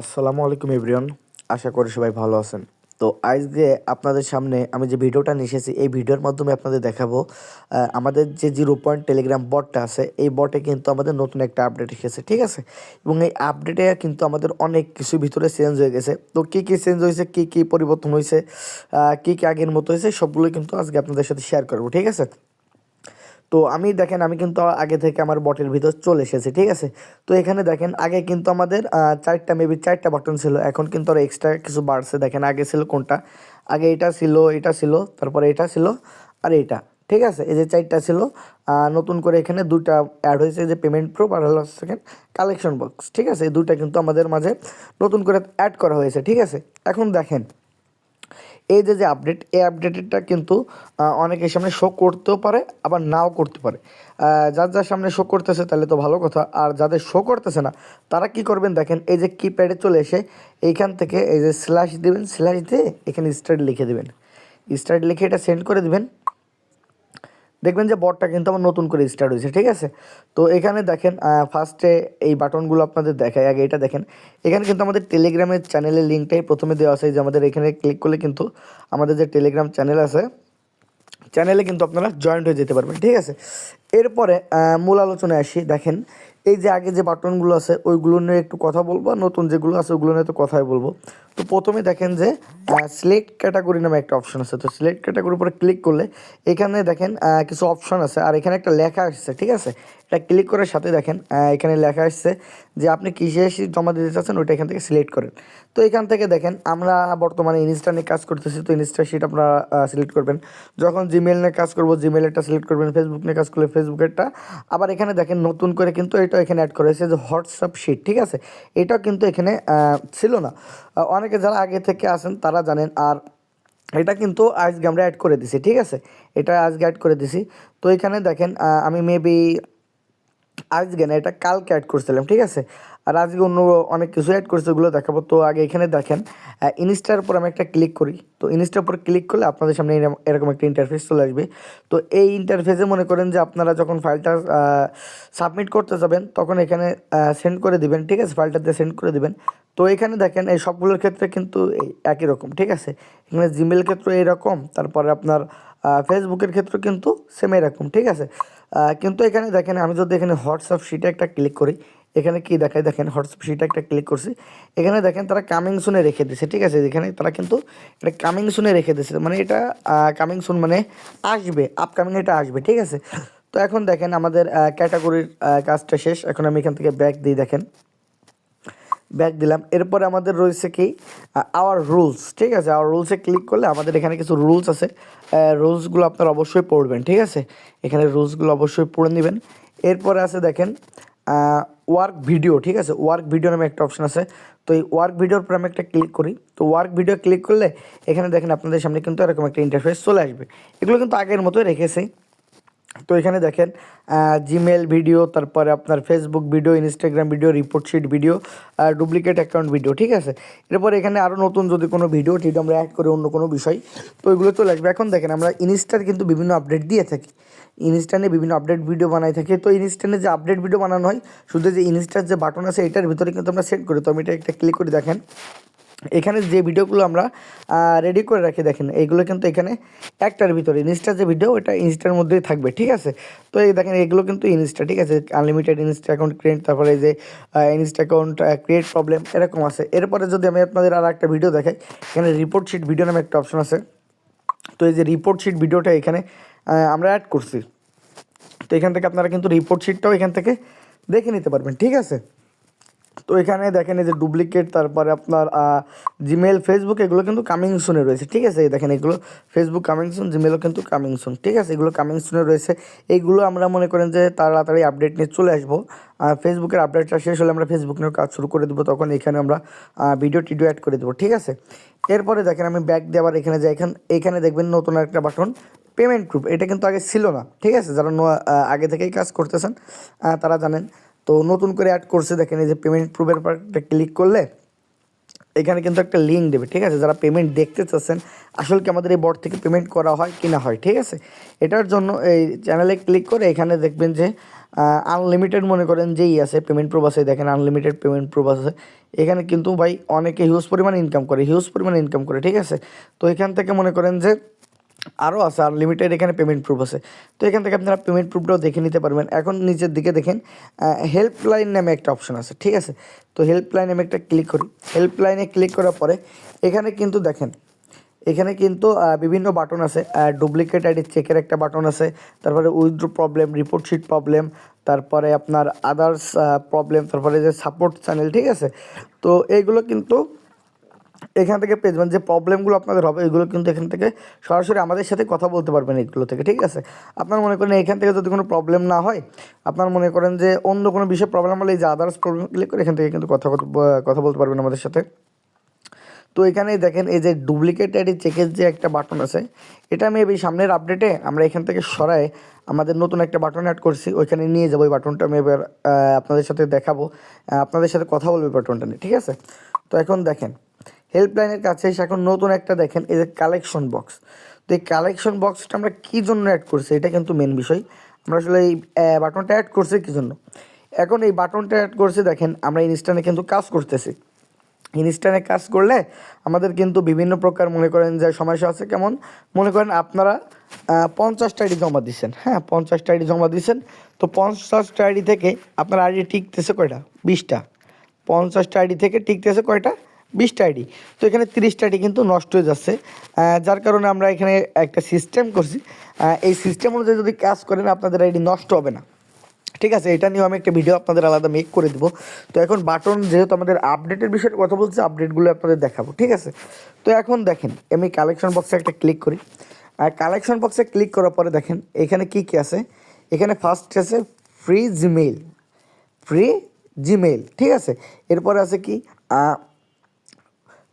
আসসালামু আলাইকুম, এভরিওয়ান। আশা করি সবাই ভালো আছেন। তো আজকে আপনাদের সামনে আমি যে ভিডিওটা নিয়ে এসেছি, এই ভিডিওর মাধ্যমে আপনাদের দেখাবো আমাদের যে জিরো পয়েন্ট টেলিগ্রাম বটটা আছে, এই বটে কিন্তু আমাদের নতুন একটা আপডেট এসেছে, ঠিক আছে? এবং এই আপডেটে কিন্তু আমাদের অনেক কিছু ভিতরে চেঞ্জ হয়ে গেছে। তো কী কী চেঞ্জ হয়েছে, কী কী পরিবর্তন হয়েছে কী কী আগের মতো হয়েছে, সবগুলো কিন্তু আজকে আপনাদের সাথে শেয়ার করব, ঠিক আছে? তো আমি দেখেন, আমি কিন্তু আগে থেকে আমার বটের ভিতর চলে এসেছি, ঠিক আছে? তো এখানে দেখেন, আগে কিন্তু আমাদের চারটা মেবি চারটা বাটন ছিল, এখন কিন্তু আরও এক্সট্রা কিছু বাড়ছে দেখেন, আগে ছিল কোনটা? আগে এটা ছিল এটা ছিল, তারপরে এটা ছিল, আর এটা, ঠিক আছে? এই যে চারটা ছিল নতুন করে এখানে দুটা অ্যাড হয়েছে যে পেমেন্ট প্রুফ আর হলো সেকেন্ড কালেকশন বক্স ঠিক আছে? এই দুটা কিন্তু আমাদের মাঝে নতুন করে অ্যাড করা হয়েছে, ঠিক আছে? এখন দেখেন এই যে যে আপডেট এই আপডেটেডটা কিন্তু অনেকের সামনে শো করতেও পারে, আবার নাও করতে পারে। যার যার সামনে শো করতেছে, তাহলে তো ভালো কথা। আর যাদের শো করতেছে না, তারা কি করবেন দেখেন, এই যে কিপ্যাডে চলে এসে, এইখান থেকে এই যে স্ল্যাশ দেবেন স্ল্যাশ দিয়ে এখানে স্টার্ট লিখে দেবেন। স্টার্ট লিখে এটা সেন্ড করে দিবেন। দেখবেন যে বটটা কিন্তু আমার নতুন করে স্টার্ট হয়েছে, ঠিক আছে? তো এখানে দেখেন ফার্স্টে এই বাটনগুলো আপনাদের দেখায় আগে এটা দেখেন। এখানে কিন্তু আমাদের টেলিগ্রামের চ্যানেলের লিঙ্কটাই প্রথমে দেওয়া আছে যে আমাদের এখানে ক্লিক করলে কিন্তু আমাদের যে টেলিগ্রাম চ্যানেল আছে চ্যানেলে কিন্তু আপনারা জয়েন্ট হয়ে যেতে পারবেন, ঠিক আছে? এরপরে মূল আলোচনায় আসি, দেখেন এই যে আগে যে বাটনগুলো আছে, ওইগুলো নিয়ে একটু কথা বলব নতুন যেগুলো আছে, ওগুলো নিয়ে তো কথাই বলব। তো প্রথমে দেখেন যে সিলেক্ট ক্যাটাগরি নামে একটা অপশন আছে। তো সিলেক্ট ক্যাটাগরির উপরে ক্লিক করলে এখানে দেখেন কিছু অপশন আছে। আর এখানে একটা লেখা আসছে ঠিক আছে? এটা ক্লিক করার সাথে দেখেন এখানে লেখা আসছে যে আপনি কিসে জমা দিতে চাচ্ছেন, ওইটা এখান থেকে সিলেক্ট করেন। তো এখান থেকে দেখেন, আমরা বর্তমানে ইনস্টা নিয়ে কাজ করতেছি, তো ইনস্টা শিট আপনারা সিলেক্ট করবেন। যখন জিমেল নিয়ে কাজ করব জিমেলেরটা সিলেক্ট করবেন ফেসবুক নিয়ে কাজ করলে ফেসবুকেরটা আবার এখানে দেখেন, নতুন করে কিন্তু এটা এখানে অ্যাড করেছে যে হোয়াটসঅ্যাপ শিট ঠিক আছে? এটাও কিন্তু এখানে ছিল না। অনেকে যারা আগে থেকে আসেন তারা জানেন, আর এটা কিন্তু আজকে আমরা অ্যাড করে দিছি, ঠিক আছে? এটা আজকে অ্যাড করে দিছি। তো এখানে দেখেন আমি মেবি আজকে না এটা কালকে অ্যাড করছিলাম ঠিক আছে? আর আজকে অন্য অনেক কিছু অ্যাড করেছে, ওগুলো দেখাবো। তো আগে এখানে দেখেন ইনস্টার উপর আমি একটা ক্লিক করি। তো ইনস্টার উপর ক্লিক করলে আপনাদের সামনে এরকম একটা ইন্টারফেস চলে আসবে। তো এই ইন্টারফেসে মনে করেন যে আপনারা যখন ফাইলটা সাবমিট করতে যাবেন, তখন এখানে সেন্ড করে দিবেন, ঠিক আছে? ফাইলটা দিয়ে সেন্ড করে দিবেন। তো এখানে দেখেন, এই সবগুলোর ক্ষেত্রে কিন্তু একই রকম, ঠিক আছে? এখানে জিমেল ক্ষেত্রে এইরকম তারপরে আপনার ফেসবুকের ক্ষেত্রে কিন্তু সেম এরকম, ঠিক আছে? কিন্তু এখানে দেখেন, আমি যদি এখানে হোয়াটসঅ্যাপ শিটে একটা ক্লিক করি এখানে কি দেখায়? দেখেন, হোয়াটসঅ্যাপ শিটে একটা ক্লিক করছি। এখানে দেখেন, তারা কামিং সুনে রেখে দিছে, ঠিক আছে? এখানে তারা কিন্তু এটা কামিং সুনে রেখে দিছে। মানে এটা কামিং সুন মানে আসবে আপকামিং এটা আসবে, ঠিক আছে? তো এখন দেখেন, আমাদের ক্যাটাগরির কাজটা শেষ। এখন আমি এখান থেকে ব্যাক দিই, দেখেন। ব্যাক দিলাম। এরপরে আমাদের রয়েছে কি? আওয়ার রুলস ঠিক আছে? আওয়ার রুলসে ক্লিক করলে আমাদের এখানে কিছু রুলস আছে। রুলসগুলো আপনারা অবশ্যই পড়বেন, ঠিক আছে? এখানে রুলসগুলো অবশ্যই পড়ে নেবেন। এরপরে আছে, দেখেন ওয়ার্ক ভিডিও ঠিক আছে? ওয়ার্ক ভিডিও নামে একটা অপশন আছে। তো এই ওয়ার্ক ভিডিওর উপর আমি একটা ক্লিক করি। তো ওয়ার্ক ভিডিও ক্লিক করলে এখানে দেখেন আপনাদের সামনে কিন্তু এরকম একটা ইন্টারফেস চলে আসবে। এগুলো কিন্তু আগের মতোই রেখেছে। তো এখানে দেখেন জিমেল ভিডিও তারপরে আপনার Facebook video Instagram video report sheet video duplicate account video ঠিক আছে? এরপর এখানে আরও নতুন যদি কোনো ভিডিও টিডিও আমরা অ্যাড করি অন্য কোনো বিষয়। তো ওইগুলো চলে আসবে। এখন দেখেন, আমরা ইনস্টার কিন্তু বিভিন্ন আপডেট দিয়ে থাকি। ইনস্টানে বিভিন্ন আপডেট ভিডিও বানাই থাকি। তো ইনস্টানে যে আপডেট ভিডিও বানানো হয়, শুধু যে ইনস্টার যে বাটন আছে, এটার ভিতরে কিন্তু আমরা সেট করি। তো আমি এটা একটা ক্লিক করে দেখেন। এখানে যে ভিডিওগুলো আমরা রেডি করে রাখি, দেখেন, এইগুলো কিন্তু এখানে একটার ভিতরে ইনস্টার যে ভিডিও ওটা ইনস্টার মধ্যেই থাকবে, ঠিক আছে? তো এই দেখেন, এগুলো কিন্তু ইনস্টা, ঠিক আছে? আনলিমিটেড ইনস্টা অ্যাকাউন্ট ক্রিয়েট তারপরে যে ইনস্টা অ্যাকাউন্ট ক্রিয়েট প্রবলেম এরকম আছে। এরপরে যদি আমি আপনাদের আর একটা ভিডিও দেখাই, এখানে রিপোর্ট শিট ভিডিও নামে একটা অপশন আছে। তো এই যে রিপোর্ট শিট ভিডিওটা এখানে আমরা অ্যাড করছি। তো এখান থেকে আপনারা কিন্তু রিপোর্ট শিটটাও এখান থেকে দেখে নিতে পারবেন, ঠিক আছে? তো এখানে দেখেন এই যে ডুপ্লিকেট তারপরে আপনার জিমেল ফেসবুক এগুলো কিন্তু কামিং সুনে রয়েছে। ঠিক আছে দেখেন এগুলো ফেসবুক কামিং সুন জিমেলও কিন্তু কামিং সুন ঠিক আছে, এগুলো কামিং সুনে রয়েছে। এইগুলো আমরা মনে করেন যে তাড়াতাড়ি আপডেট নিয়ে চলে আসব। ফেসবুকের আপডেটটা শেষ হলে আমরা ফেসবুক নিয়েও কাজ শুরু করে দেবো। তখন এখানে আমরা ভিডিও টিডিও অ্যাড করে দেবো। ঠিক আছে, এরপরে দেখেন আমি ব্যাক দেওয়ার এখানে যাই এখান, এখানে দেখবেন নতুন একটা বাটন পেমেন্ট গ্রুপ এটা কিন্তু আগে ছিল না। ঠিক আছে, যারা নোয়া- আগে থেকেই কাজ করতেছেন তারা জানেন। তো নতুন করে অ্যাড করছে, দেখেন এই যে পেমেন্ট প্রুফের পার্টটা ক্লিক করলে এখানে কিন্তু একটা লিঙ্ক দেবে, ঠিক আছে? যারা পেমেন্ট দেখতে চাচ্ছেন, আসলে কি আমাদের এই বট থেকে পেমেন্ট করা হয় কি না হয়, ঠিক আছে? এটার জন্য এই চ্যানেলে ক্লিক করে এখানে দেখবেন যে আনলিমিটেড মনে করেন যেই আছে পেমেন্ট প্রুফ আছে, দেখেন আনলিমিটেড পেমেন্ট প্রুফ আছে। এখানে কিন্তু ভাই অনেকে হিউজ পরিমাণে ইনকাম করে হিউজ পরিমাণে ইনকাম করে, ঠিক আছে? তো এখান থেকে মনে করেন যে আরও আছে আনলিমিটেড এখানে পেমেন্ট প্রুফ আছে। তো এখান থেকে আপনারা পেমেন্ট প্রুফটাও দেখে নিতে পারবেন। এখন নিচের দিকে দেখেন হেল্পলাইন নামে একটা অপশন আছে, ঠিক আছে? তো হেল্পলাইন নামে একটা ক্লিক করি। হেল্পলাইনে ক্লিক করার পরে এখানে কিন্তু দেখেন, এখানে কিন্তু বিভিন্ন বাটন আছে ডুপ্লিকেট আইডি চেকের একটা বাটন আছে, তারপরে withdraw problem report sheet problem তারপরে আপনার আদার্স প্রবলেম তারপরে যে সাপোর্ট চ্যানেল ঠিক আছে? তো এইগুলো কিন্তু এখান থেকে পেয়ে যাবেন যে প্রবলেমগুলো আপনাদের হবে, এগুলো কিন্তু এখান থেকে সরাসরি আমাদের সাথে কথা বলতে পারবেন এইগুলো থেকে, ঠিক আছে? আপনার মনে করেন এখান থেকে যদি কোনো প্রবলেম না হয়, আপনার মনে করেন যে অন্য কোনো বিষয়ে প্রবলেম হলে এই যে আদার্স প্রবলেম ক্লিক করে এখান থেকে কিন্তু কথা কথা বলতে পারবেন আমাদের সাথে। তো এখানে দেখেন এই যে ডুপ্লিকেট আইডি চেকের যে একটা বাটন আছে, এটা আমি এই সামনের আপডেটে আমরা এখান থেকে সরাই আমাদের নতুন একটা বাটন অ্যাড করছি, ওইখানে নিয়ে যাব ওই বাটনটা আমি এবার আপনাদের সাথে দেখাবো আপনাদের সাথে কথা বলব বাটনটা নিয়ে, ঠিক আছে? তো এখন দেখেন হেল্পলাইনের কাছে এসে এখন নতুন একটা দেখেন, এই যে কালেকশন বক্স তো এই কালেকশন বক্সটা আমরা কী জন্য অ্যাড করছি, এটা কিন্তু মেন বিষয়। আমরা আসলে এই বাটনটা অ্যাড করছি কী জন্য? এখন এই বাটনটা অ্যাড করছি, দেখেন, আমরা ইনস্টানে কিন্তু কাজ করতেছি। ইনস্ট্যান্টে কাজ করলে আমাদের কিন্তু বিভিন্ন প্রকার, মনে করেন যে সমস্যা আছে কেমন? মনে করেন আপনারা পঞ্চাশটা আইডি জমা দিচ্ছেন হ্যাঁ পঞ্চাশটা আইডি জমা দিচ্ছেন তো পঞ্চাশটা আইডি থেকে আপনার আইডি টিকতেছে কয়টা? বিশটা। পঞ্চাশটা আইডি থেকে টিকতেছে কয়টা? বিশটা আইডি। তো এখানে তিরিশটা আইডি কিন্তু নষ্ট হয়ে যাচ্ছে। যার কারণে আমরা এখানে একটা সিস্টেম করছি। এই সিস্টেম অনুযায়ী যদি কাজ করেন, আপনাদের আইডি নষ্ট হবে না। ঠিক আছে, এটা নিয়েও আমি একটা ভিডিও আপনাদের আলাদা মেক করে দিব। তো এখন বাটন যেহেতু আমাদের আপডেটের বিষয়ে কথা বলছি, আপডেটগুলো আপনাদের দেখাবো। ঠিক আছে? তো এখন দেখেন, আমি কালেকশন বক্সে একটা ক্লিক করি। আর কালেকশন বক্সে ক্লিক করার পরে দেখেন, এখানে কি কি আছে? এখানে ফার্স্ট আছে ফ্রি জিমেইল ফ্রি জিমেইল ঠিক আছে? এরপরে আছে কি?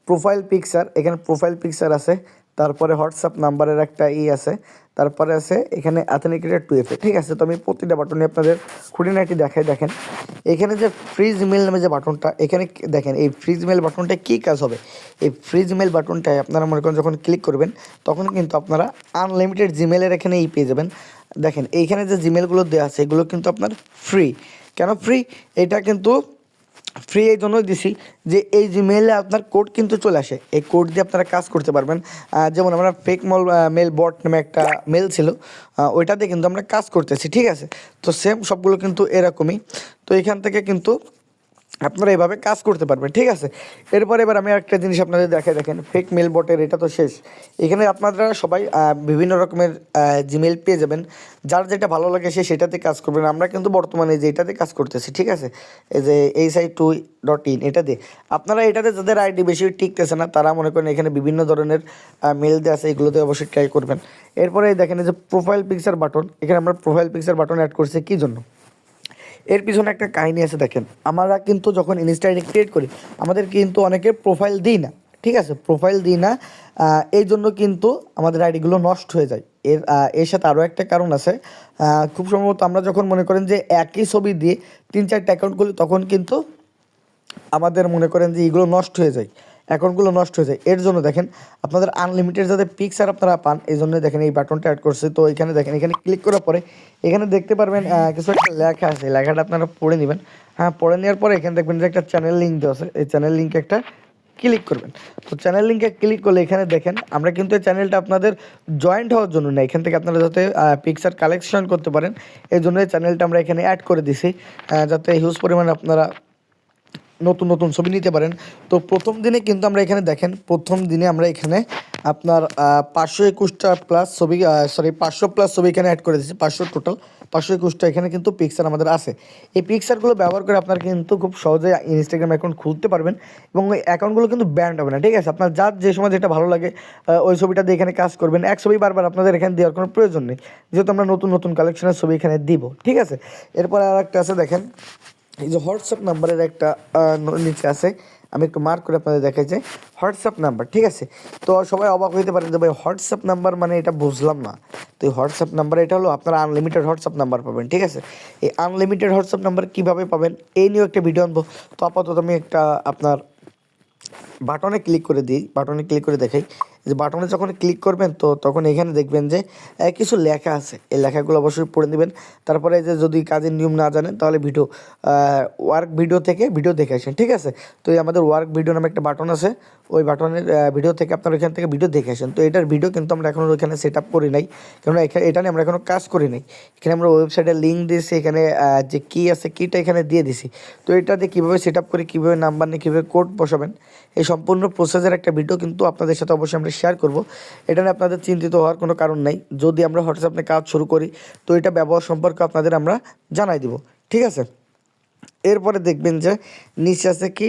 প্রোফাইল পিকচার এখানে প্রোফাইল পিকচার আছে, তারপরে হোয়াটসঅ্যাপ নাম্বারের একটা ই আছে, তারপরে আছে এখানে অ্যাথেনিকেটেড টু এফে ঠিক আছে? তো আমি প্রতিটা বাটনে আপনাদের খুঁটিনাটি দেখাই, দেখেন। এখানে যে ফ্রিজ ইমেল নামে যে বাটনটা এখানে দেখেন, এই ফ্রিজ মেল বাটনটা কী কাজ হবে? এই ফ্রিজ মেল বাটনটায় আপনারা মনে করেন যখন ক্লিক করবেন, তখন কিন্তু আপনারা আনলিমিটেড জিমেলের এখানে ই পেয়ে যাবেন। দেখেন, এইখানে যে জিমেলগুলো দেওয়া আছে, এগুলো কিন্তু আপনার ফ্রি কেন ফ্রি এটা কিন্তু ফ্রি এই জন্যই দিছি যে এই যে মেলে আপনার কোড কিন্তু চলে আসে। এই কোড দিয়ে আপনারা কাজ করতে পারবেন। যেমন আমরা ফেক মল মেল বট নামে একটা মেল ছিল ওইটা দিয়ে কিন্তু আমরা কাজ করতেছি, ঠিক আছে? তো সেম সবগুলো কিন্তু এরকমই। তো এখান থেকে কিন্তু আপনারা এভাবে কাজ করতে পারবেন, ঠিক আছে? এরপর এবার আমি একটা জিনিস আপনাদের দেখাই, দেখেন ফেক মেল বটের এটা তো শেষ। এখানে আপনারা সবাই বিভিন্ন রকমের জিমেল পেয়ে যাবেন। যার যেটা ভালো লাগে সে সেটাতে কাজ করবেন। আমরা কিন্তু বর্তমানে যে এটাতে কাজ করতেছি, ঠিক আছে? এই যে এই সাইড টু ডট ইন এটাতে। আপনারা এটাতে যাদের আইডি বেশি টিকতেছে না, তারা মনে করেন এখানে বিভিন্ন ধরনের মেল দেওয়া আছে, এগুলোতে অবশ্যই ট্রাই করবেন। এরপরে দেখেন এই যে প্রোফাইল পিকচার বাটন এখানে আমরা প্রোফাইল পিকচার বাটন অ্যাড করছি, কী জন্য? এর পিছনে একটা কাহিনী আছে, দেখেন। আমরা কিন্তু যখন ইনস্টা আইডি ক্রিয়েট করি, আমাদের কিন্তু অনেকে প্রোফাইল দিই না, ঠিক আছে? প্রোফাইল দিই না এই জন্য কিন্তু আমাদের আইডিগুলো নষ্ট হয়ে যায়। এর এর সাথে আরও একটা কারণ আছে খুব সম্ভবত আমরা যখন মনে করেন যে একই ছবি দিয়ে তিন চারটে অ্যাকাউন্ট করি তখন কিন্তু আমাদের মনে করেন যে এগুলো নষ্ট হয়ে যায়। অ্যাকাউন্টগুলো নষ্ট হয়ে যায়। এর জন্য দেখেন, আপনাদের আনলিমিটেড যাতে পিকচার আপনারা পান, এই জন্য দেখেন এই বাটনটা অ্যাড করছে। তো এখানে দেখেন, এখানে ক্লিক করার পরে এখানে দেখতে পারবেন কিছু একটা লেখা আছে। লেখাটা আপনারা পড়ে নেবেন। হ্যাঁ পড়ে নেওয়ার পরে এখানে দেখবেন যে একটা চ্যানেল লিঙ্ক দেওয়া আছে। এই চ্যানেল লিঙ্কে একটা ক্লিক করবেন। তো চ্যানেল লিঙ্কে ক্লিক করলে এখানে দেখেন, আমরা কিন্তু এই চ্যানেলটা আপনাদের জয়েন্ট হওয়ার জন্য না এখান থেকে আপনারা যাতে পিকচার কালেকশন করতে পারেন, এই জন্য এই চ্যানেলটা আমরা এখানে অ্যাড করে দিছি। যাতে হিউজ পরিমাণে আপনারা নতুন নতুন ছবি নিতে পারেন। তো প্রথম দিনে কিন্তু আমরা এখানে দেখেন, প্রথম দিনে আমরা এখানে আপনার পাঁচশো একুশটা প্লাস ছবি সরি পাঁচশো প্লাস ছবি এখানে অ্যাড করে দিচ্ছি পাঁচশো টোটাল পাঁচশো একুশটা এখানে কিন্তু পিকচার আমাদের আছে। এই পিকচারগুলো ব্যবহার করে আপনার কিন্তু খুব সহজে ইনস্টাগ্রাম অ্যাকাউন্ট খুলতে পারবেন এবং ওই অ্যাকাউন্টগুলো কিন্তু ব্যান্ড হবে না, ঠিক আছে? আপনার যার যে সময় যেটা ভালো লাগে ওই ছবিটা দিয়ে এখানে কাজ করবেন। এক ছবি বারবার আপনাদের এখানে দেওয়ার কোনো প্রয়োজন নেই। যেহেতু আমরা নতুন নতুন কালেকশনের ছবি এখানে দিব, ঠিক আছে? এরপরে আর একটা আছে, দেখেন এই যে হোয়াটসঅ্যাপ নাম্বারের একটা নিচে আছে, আমি একটু মার্ক করে আপনাদের দেখাই যে হোয়াটসঅ্যাপ নাম্বার ঠিক আছে? তো সবাই অবাক হইতে পারেন যে ভাই হোয়াটসঅ্যাপ নাম্বার মানে এটা বুঝলাম না। তো এই হোয়াটসঅ্যাপ নাম্বার এটা হলো আপনারা আনলিমিটেড হোয়াটসঅ্যাপ নাম্বার পাবেন, ঠিক আছে? এই আনলিমিটেড হোয়াটসঅ্যাপ নাম্বার কীভাবে পাবেন, এই নিয়েও একটা ভিডিও আনব। তো আপাতত আমি একটা আপনার বাটনে ক্লিক করে দিই বাটনে ক্লিক করে দেখাই। যে বাটনে যখন ক্লিক করবেন, তো তখন এখানে দেখবেন যে কিছু লেখা আছে। এই লেখাগুলো অবশ্যই পড়ে নেবেন। তারপরে যে যদি কাজের নিয়ম না জানেন, তাহলে ভিডিও ওয়ার্ক ভিডিও থেকে ভিডিও দেখে আসেন, ঠিক আছে? তো এই আমাদের ওয়ার্ক ভিডিও নামে একটা বাটন আছে। ওই বাটনের ভিডিও থেকে আপনারা ওইখান থেকে ভিডিও দেখে আসেন। তো এটার ভিডিও কিন্তু আমরা এখনও ওইখানে সেট আপ করি নাই। কেননা এখানে এটা নিয়ে আমরা এখনও কাজ করি নাই। এখানে আমরা ওয়েবসাইটের লিঙ্ক দিয়েছি, এখানে যে কী আছে কীটা এখানে দিয়ে দিছি। তো এটাতে কীভাবে সেট আপ করি, কীভাবে নাম্বার নিয়ে কীভাবে কোড বসাবেন, এই সম্পূর্ণ প্রসেসের একটা ভিডিও কিন্তু আপনাদের সাথে অবশ্যই আমরা শেয়ার করব। এটা নিয়ে আপনাদের চিন্তিত হওয়ার কোনো কারণ নাই। যদি আমরা হোয়াটসঅ্যাপে কাজ শুরু করি, তো এটা ব্যবহার সম্পর্কে আপনাদের আমরা জানাই দিব। ঠিক আছে? এরপরে দেখবেন যে নিচে আছে কি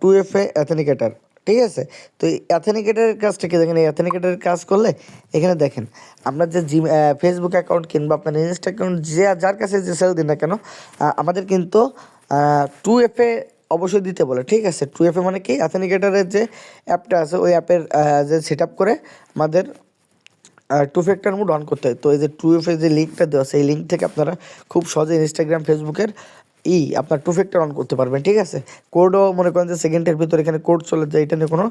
টু এফ এ অ্যাথেনিকেটার ঠিক আছে? তো এই অ্যাথেনিকেটারের কাজটা কি দেখেন? এই অ্যাথেনিকেটারের কাজ করলে এখানে দেখেন আমরা যে জিম ফেসবুক অ্যাকাউন্ট কিংবা আপনার ইনস্টা অ্যাকাউন্ট যে যার কাছে যে সেল দিন না কেন আমাদের কিন্তু টু এফ এ অবশ্যই দিতে বলে। ঠিক আছে টু এফ এ মানে কি? অ্যাথেনিকেটারের যে অ্যাপটা আছে, ওই অ্যাপের যে সেট করে আমাদের টু ফ্যাক্টর মোড অন করতে হয়। তো এই যে টু এফ যে লিঙ্কটা দেওয়া সেই লিঙ্ক থেকে আপনারা খুব সহজে ইনস্টাগ্রাম ফেসবুকের ই আপনার টু ফ্যাক্টর অন করতে পারবেন। ঠিক আছে? কোডও মনে করেন যে সেকেন্ডের ভিতরে এখানে কোড চলে যায়, এটা নিয়ে কোনো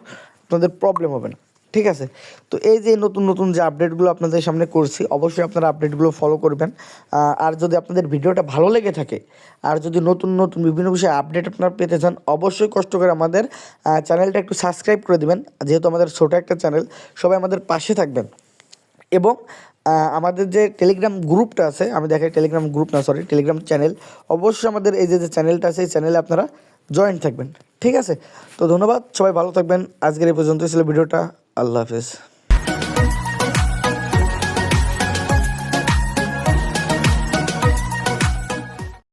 আপনাদের প্রবলেম হবে না। ঠিক আছে? তো এই যে নতুন নতুন যে আপডেটগুলো আপনাদের সামনে করছি, অবশ্যই আপনারা আপডেটগুলো ফলো করবেন। আর যদি আপনাদের ভিডিওটা ভালো লেগে থাকে, আর যদি নতুন নতুন বিভিন্ন বিষয়ে আপডেট আপনারা পেতে চান, অবশ্যই কষ্ট করে আমাদের চ্যানেলটা একটু সাবস্ক্রাইব করে দেবেন। যেহেতু আমাদের ছোটো একটা চ্যানেল সবাই আমাদের পাশে থাকবেন। এবং আমাদের যে টেলিগ্রাম গ্রুপটা আছে, আমি দেখাই টেলিগ্রাম গ্রুপ না সরি টেলিগ্রাম চ্যানেল অবশ্যই আমাদের এই যে যে চ্যানেলটা আছে, এই চ্যানেলে আপনারা জয়েন থাকবেন। ঠিক আছে? তো ধন্যবাদ, সবাই ভালো থাকবেন। আজকের এই পর্যন্ত ছিল ভিডিওটা। আল্লাহ হাফেজ